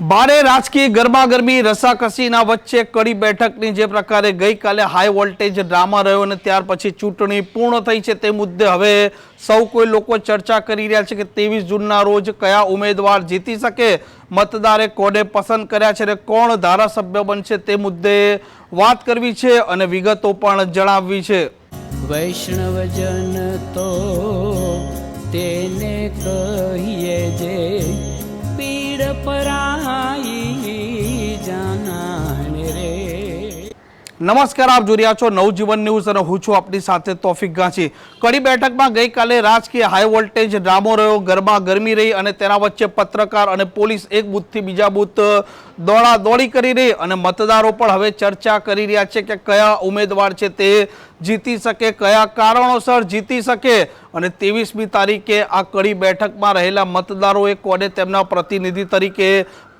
ભારે રાજકીય ગરમાગરમી રસાકસીના વચ્ચે કડી બેઠકની જે પ્રકારે ગઈકાલે હાઈ વોલ્ટેજ ડ્રામા રહ્યો અને ત્યાર પછી ચૂંટણી પૂર્ણ થઈ છે તે મુદ્દે હવે સૌ કોઈ લોકો ચર્ચા કરી રહ્યા છે કે ત્રેવીસ જૂનના રોજ કયા ઉમેદવાર જીતી શકે? મતદારે કોને પસંદ કર્યા છે અને કોણ ધારાસભ્ય બનશે તે મુદ્દે વાત કરવી છે અને વિગતો પણ જણાવવી છે. વૈષ્ણવજન તો તેને કહીએ જે પીડ પરાઈ નમસ્કાર, આપ જોઈ છો નવજીવન ન્યૂઝ અને હું છું આપની સાથે તોફિક ગાંચી. કડી બેઠકમાં ગઈકાલે રાજકીય હાઈ વોલ્ટેજ ડ્રામો રહ્યો, ગરબા ગરમી રહી અને તેના વચ્ચે પત્રકાર અને પોલીસ એક બૂથથી બીજા બૂથ દોડા દોડી કરી રહી અને મતદારો પણ હવે ચર્ચા કરી રહ્યા છે કે કયા ઉમેદવાર છે તે જીતી શકે, કયા કારણોસર જીતી શકે અને ત્રેવીસમી તારીખે આ કડી બેઠકમાં રહેલા મતદારોએ કોને તેમના પ્રતિનિધિ તરીકે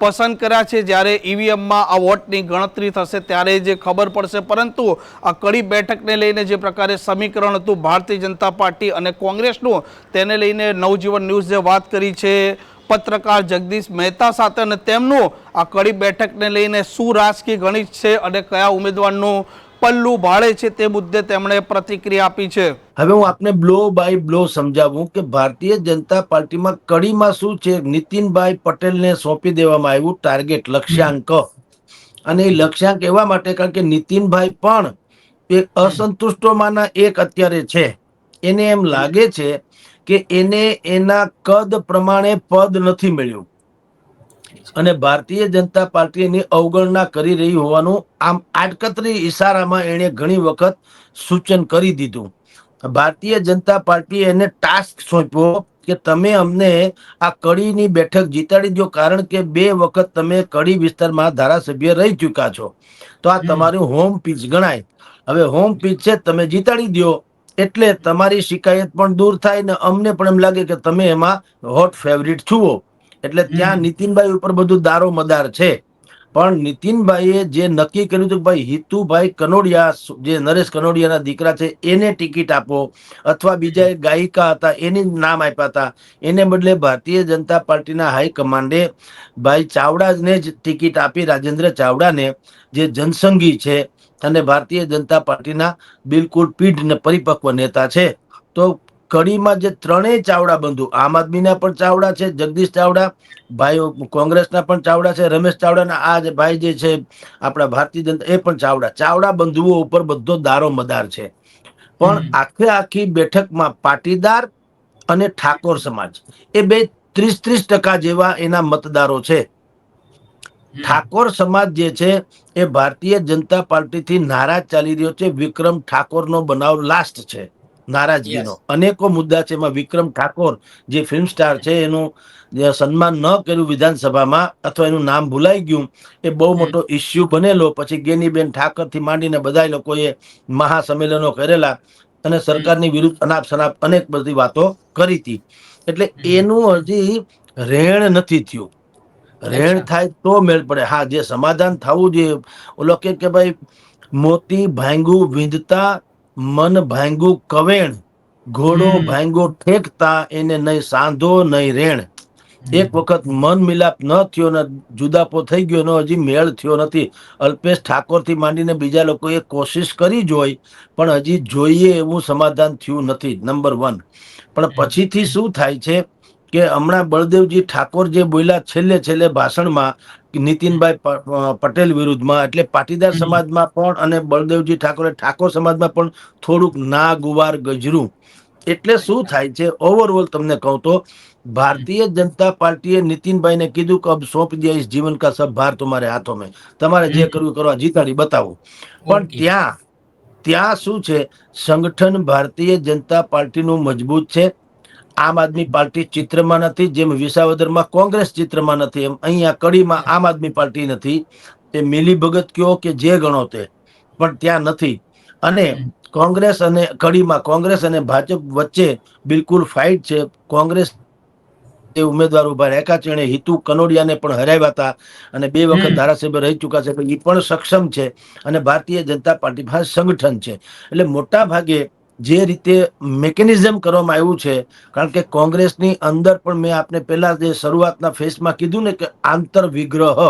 પસંદ કર્યા છે? જ્યારે ઈવીએમમાં આ વોટની ગણતરી થશે ત્યારે જે ખબર પડશે. પરંતુ આ કડી બેઠકને લઈને જે પ્રકારે સમીકરણ હતું, ભારતીય જનતા પાર્ટી અને કોંગ્રેસનું, તેને લઈને નવજીવન ન્યૂઝે વાત કરી છે, પત્રકાર જગદીશ મહેતા સાથે અને તેમનું આ કડી બેઠકને લઈને શું રાજકીય ગણિત છે અને કયા ઉમેદવારનું પલ્લું ભાળે છે તે મુદ્દે તેમણે પ્રતિક્રિયા આપી છે. હવે હું આપને બ્લો બાય બ્લો સમજાવું કે ભારતીય જનતા પાર્ટીમાં કડીમાં શું છે? નીતિનભાઈ પટેલને સોંપી દેવામાં આવ્યું ટાર્ગેટ લક્ષ્યાંક. અને એ લક્ષ્યાંક એવા માટે કારણ કે નીતિનભાઈ પણ એક અસંતુષ્ટોમાંના એક અત્યારે છે. એને એમ લાગે છે કે એને એના કદ પ્રમાણે પદ નથી મળ્યું. અને ભારતીય જનતા પાર્ટી એની અવગણના કરી રહી હોવાનું આમ આડકતરી ઈશારામાં એણે ઘણી વખત સૂચન કરી દીધું. ભારતીય જનતા પાર્ટીએ એને ટાસ્ક સોંપ્યો કે તમે અમને આ કડીની બેઠક જીતાડી દો કારણ કે બે વખત તમે કડી વિસ્તારમાં ધારાસભ્ય રહી ચૂક્યા છો. તો આ તમારું હોમ પીચ ગણાય. હવે હોમ પીચ છે તમે જીતાડી દો એટલે તમારી શિકાયત પણ દૂર થાય ને અમને પણ એમ લાગે કે તમે એમાં હોટ ફેવરિટ છુઓ એટલે ત્યાં નીતિનભાઈ ઉપર બધું દારો મદાર છે. પણ નીતિનભાઈએ જે નક્કી કર્યું હતું કે ભાઈ હિતુભાઈ કનોડિયા જે નરેશ કનોડિયાના દીકરા છે એને ટિકિટ આપો. અથવા બીજા એક ગાયિકા હતા એને નામ આપ્યા હતા. એને બદલે ભારતીય જનતા પાર્ટીના હાઈકમાન્ડે ભાઈ ચાવડાને જ ટિકિટ આપી રાજેન્દ્ર ચાવડાને જે જનસંઘી છે અને ભારતીય જનતા પાર્ટીના બિલકુલ પીઢ ને પરિપક્વ નેતા છે. તો કડીમાં જે ત્રણેય ચાવડા બંધુ આમ આદમીના પણ ચાવડા છે જગદીશ ચાવડા ભાઈ કોંગ્રેસના પણ ચાવડા છે રમેશ ચાવડાના આ જે ભાઈ જે છે આપણા ભારતીય જનતા એ પણ ચાવડા. ચાવડા બંધુઓ ઉપર બધો દારો મદાર છે. પણ આખે આખી બેઠકમાં પાટીદાર અને ઠાકોર સમાજ એ બે ત્રીસ ત્રીસ ટકા જેવા એના મતદારો છે. ઠાકોર સમાજ જે છે એ ભારતીય જનતા પાર્ટીથી નારાજ ચાલી રહ્યો છે. વિક્રમ ઠાકોરનો બનાવ લાસ્ટ છે. નારાજગીનો. અનેકો મુદ્દા છે એમાં વિક્રમ ઠાકોર જે ફિલ્મ સ્ટાર છે એનું જે સન્માન ન કર્યું વિધાનસભામાં અથવા એનું નામ ભૂલાઈ ગયું એ બહુ મોટો ઇસ્યુ બનેલો. પછી ગેનીબેન ઠાકરથી માંડીને બધા લોકોએ મહાસંમેલનો કરેલા અને સરકારની વિરુદ્ધ અનાપ શનાપ અનેક બધી વાતો કરી હતી. એટલે એનું હજી રેણ નથી થયું. રેણ થાય તો મેળ પડે. હા જે સમાધાન થવું જોઈએ. ઓલો કે કે ભાઈ મોતી ભાંગું વિંધતા મન ભાંગું કવેણ ઘોડો ભાંગો ઠેકતા એને નહીં સાંધો નહીં રેણ. એક વખત મન મિલાપ ન થયો ને જુદાપો થઈ ગયો ને હજી મેળ થયો નથી. અલ્પેશ ઠાકોરથી માંડીને બીજા લોકોએ કોશિશ કરી જોઈ પણ હજી જોઈએ એવું સમાધાન થયું નથી નંબર વન. પણ પછીથી શું થાય છે? કે હમણાં બળદેવજી ઠાકોર જે બોલ્યા છેલ્લે છેલ્લે ભાષણમાં નીતિનભાઈ પટેલ વિરુદ્ધમાં એટલે પાટીદાર સમાજમાં પણ અને બળદેવજી ઠાકોરે ઠાકોર સમાજમાં પણ થોડુંક ના ગુવાર ગજરું. એટલે શું થાય છે? ઓવરઓલ તમને કહું તો ભારતીય જનતા પાર્ટીએ નીતિનભાઈને કીધું કે અબ સોંપ દિયા ઇસ જીવન કા સબ ભાર તમારે હાથો મેં. તમારે જે કરવું કરવા જીતાડી બતાવો. પણ ત્યાં ત્યાં શું છે? સંગઠન ભારતીય જનતા પાર્ટીનું મજબૂત છે. આમ આદમી પાર્ટી ચિત્રમાં નથી જેમ વિસાવદરમાં કોંગ્રેસ ચિત્રમાં નથી એમ અહીંયા કડીમાં આમ આદમી પાર્ટી નથી. તે મિલી ભગત કયો કે જે ગણો તે પણ ત્યાં નથી. અને કોંગ્રેસ અને કડીમાં કોંગ્રેસ અને ભાજપ વચ્ચે બિલકુલ ફાઇટ છે. કોંગ્રેસ એ ઉમેદવાર ઊભા રહેકા છે એણે હિતુ કનોડિયાને પણ હરાવ્યા હતા. અને બે વખત ધારાસભ્ય રહી ચૂક્યા છે એ પણ સક્ષમ છે. અને ભારતીય જનતા પાર્ટી પાસે સંગઠન છે. એટલે મોટા ભાગે જે રીતે મેકેનિઝમ કરવામાં આવ્યું છે કારણ કે કોંગ્રેસની અંદર પણ મેં આપને પહેલા જે શરૂઆતના ફેસમાં કીધું ને કે આંતર વિગ્રહ.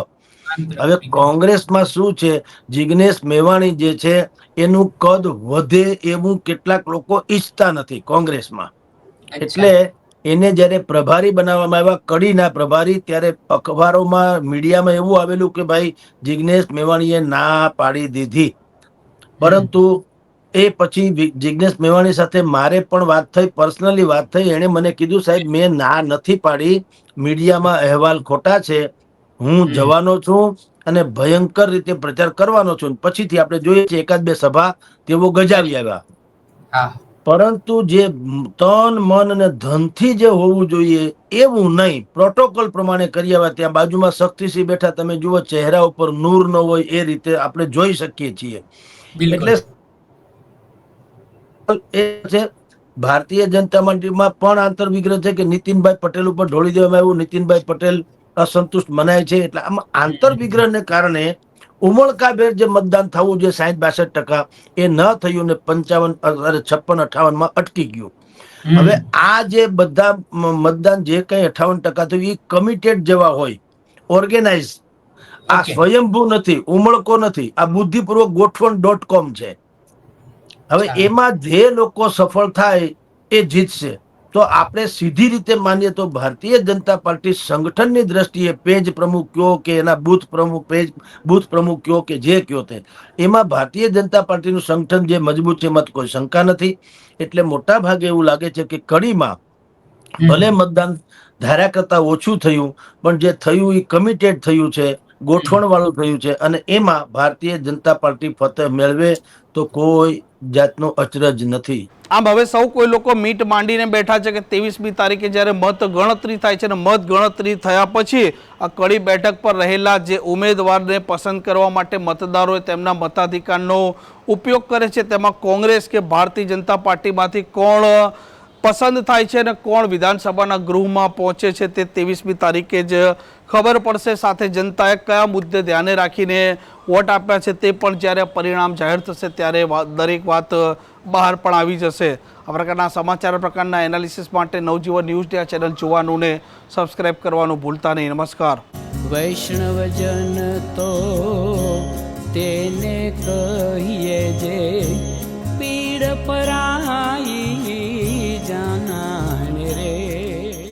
હવે કોંગ્રેસમાં શું છે જિગ્નેશ મેવાણી જે છે એનું કદ વધે એવું કેટલાક લોકો ઈચ્છતા નથી કોંગ્રેસમાં. એટલે એને જ્યારે પ્રભારી બનાવવામાં આવ્યા કડીના પ્રભારી ત્યારે અખબારોમાં મીડિયામાં એવું આવેલું કે ભાઈ જિગ્નેશ મેવાણીએ ના પાડી દીધી. પરંતુ એ પછી જિજ્ઞેશ મેવાણી સાથે મારે પણ વાત થઈ પર્સનલી વાત થઈ. એણે મને કીધું સાહેબ મેં ના નથી પાડી. મીડિયામાં અહેવાલ ખોટા છે. હું જવાનો છું અને ભયંકર રીતે પ્રચાર કરવાનો છું. પછીથી આપણે જોઈએ છીએ એકાદ બે સભા તેઓ ગજાવી આવ્યા. હા. પરંતુ જે તન મન અને ધનથી જે હોવું જોઈએ એવું નહીં. પ્રોટોકોલ પ્રમાણે કરી આવ્યા. ત્યાં બાજુમાં શક્તિસિંહ બેઠા. તમે જુઓ ચહેરા ઉપર નૂર ન હોય એ રીતે આપણે જોઈ શકીએ છીએ. એટલે એ છે ભારતીય જનતા મંડળમાં પણ આંતરવિગ્રહ છે કે નીતિનભાઈ પટેલ ઉપર ઢોળી દેવામાં આવ્યું. નીતિનભાઈ પટેલ અસંતુષ્ટ મનાય છે. એટલે આમાં આંતરવિગ્રહને કારણે ઉમળકાભેર જે મતદાન થવું જોઈએ સાહીઠ બાસઠ ટકા એ ન થયું ને પંચાવન અરે છપ્પન અઠાવનમાં અટકી ગયું. હવે આ જે બધા મતદાન જે કઈ અઠાવન ટકા થયું એ કમિટેડ જેવા હોય ઓર્ગેનાઇઝ આ સ્વયંભૂ નથી ઉમળકો નથી. આ બુદ્ધિપૂર્વક ગોઠવણ ડોટ કોમ છે. હવે એમાં જે લોકો સફળ થાય એ જીતશે. તો આપણે સીધી રીતે માનીએ તો ભારતીય જનતા પાર્ટી સંગઠનની દ્રષ્ટિએ પેજ પ્રમુખ કયો કે એના બૂથ પ્રમુખ પેજ બૂથ પ્રમુખ કયો કે જે કયો તે. એમાં ભારતીય જનતા પાર્ટીનું સંગઠન જે મજબૂત છે એમાં કોઈ શંકા નથી. એટલે મોટા ભાગે એવું લાગે છે કે કડીમાં ભલે મતદાન ધાર્યા કરતા ઓછું થયું પણ જે થયું એ કમિટેડ થયું છે ગોઠવણ વાળું થયું છે. અને એમાં ભારતીય જનતા પાર્ટી ફતે મેળવે તો કોઈ જાતનો અચરજ નથી. આમ હવે સૌ કોઈ લોકો મીટ માંડીને બેઠા છે કે ત્રેવીસમી તારીખે જ્યારે મત ગણતરી થાય છે અને મત ગણતરી થયા પછી આ કડી બેઠક પર રહેલા જે ઉમેદવારને પસંદ કરવા માટે મતદારોએ તેમના મતાધિકારનો ઉપયોગ કરે છે. તેમાં કોંગ્રેસ કે ભારતીય જનતા પાર્ટીમાંથી કોણ પસંદ થાય છે અને કોણ વિધાનસભાના ગૃહમાં પહોંચે છે તે ત્રેવીસમી તારીખે જ ખબર પડશે. સાથે જનતાએ કયા મુદ્દે ધ્યાને રાખીને વોટ આપ્યા છે તે પણ જ્યારે પરિણામ જાહેર થશે ત્યારે દરેક વાત બહાર પણ આવી જશે. આ પ્રકારના સમાચાર પ્રકારના એનાલિસિસ માટે નવજીવન ન્યૂઝ ચેનલ જોવાનું ને સબસ્ક્રાઇબ કરવાનું ભૂલતા નહીં. નમસ્કાર. વૈષ્ણવજન તો તેને કહીએ જે પીડ પરાઈ